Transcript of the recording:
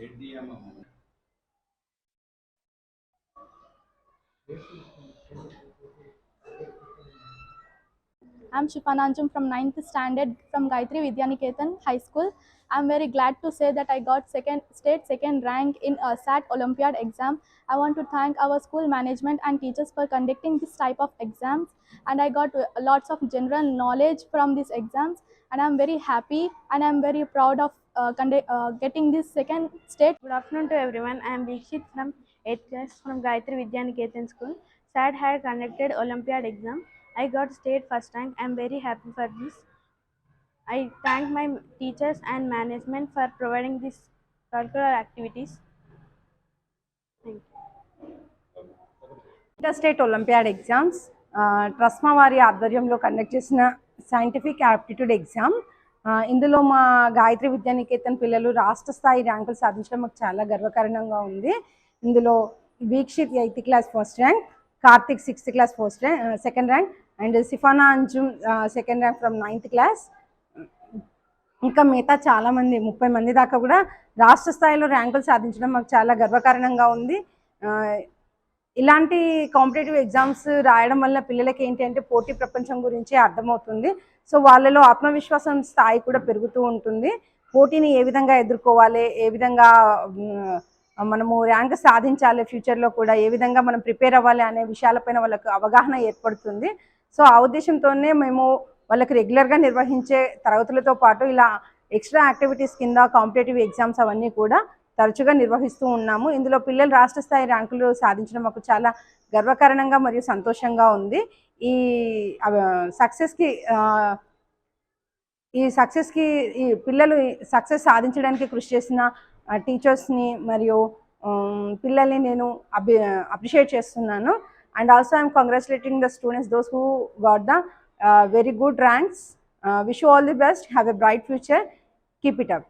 Hit the amount. I'm Shipananjum from 9th standard from Gayatri Vidyaniketan High School. I'm very glad to say that I got second state second rank in a SAT Olympiad exam. I want to thank our school management and teachers for conducting this type of exams and I got uh, lots of general knowledge from these exams and I'm very happy and I'm very proud of uh, uh, getting this second state Good afternoon to everyone. I am Dikshit from eighth class from Gayatri Vidyaniketan school that had conducted olympiad exam. I got state first rank. I'm very happy for this. I thank my teachers and management for providing this curricular activities. Inter state olympiad exams TRSMA వారి ఆధ్వర్యంలో conduct చేసిన scientific aptitude exam. ఇందులో మా గాయత్రి విద్యానికేతన్ పిల్లలు రాష్ట్ర స్థాయి ర్యాంకులు సాధించడం మాకు చాలా గర్వకారణంగా ఉంది. ఇందులో Vikshith eighth class first rank Karthik sixth class first rank second rank and Sifana Anjum second rank from ninth class ఇంకా మిగతా చాలామంది ముప్పై మంది దాకా కూడా రాష్ట్ర స్థాయిలో ర్యాంకులు సాధించడం మాకు చాలా గర్వకారణంగా ఉంది. ఇలాంటి కాంపిటేటివ్ ఎగ్జామ్స్ రాయడం వల్ల పిల్లలకి ఏంటి అంటే పోటీ ప్రపంచం గురించి అర్థమవుతుంది. సో వాళ్ళలో ఆత్మవిశ్వాసం స్థాయి కూడా పెరుగుతూ ఉంటుంది. పోటీని ఏ విధంగా ఎదుర్కోవాలి ఏ విధంగా మనము ర్యాంక్ సాధించాలి ఫ్యూచర్లో కూడా ఏ విధంగా మనం ప్రిపేర్ అవ్వాలి అనే విషయాలపైన వాళ్ళకు అవగాహన ఏర్పడుతుంది. సో ఆ ఉద్దేశంతోనే మేము వాళ్ళకి రెగ్యులర్గా నిర్వహించే తరగతులతో పాటు ఇలా ఎక్స్ట్రా యాక్టివిటీస్ కింద కాంపిటేటివ్ ఎగ్జామ్స్ అవన్నీ కూడా తరచుగా నిర్వహిస్తూ ఉన్నాము. ఇందులో పిల్లలు రాష్ట్ర స్థాయి ర్యాంకులు సాధించడం మాకు చాలా గర్వకారణంగా మరియు సంతోషంగా ఉంది. ఈ సక్సెస్కి ఈ సక్సెస్కి ఈ పిల్లలు సక్సెస్ సాధించడానికి కృషి చేసిన టీచర్స్ని మరియు పిల్లల్ని నేను అభి అప్రిషియేట్ చేస్తున్నాను. And also I'm congratulating the students those who got the very good ranks wish all the best have a bright future keep it up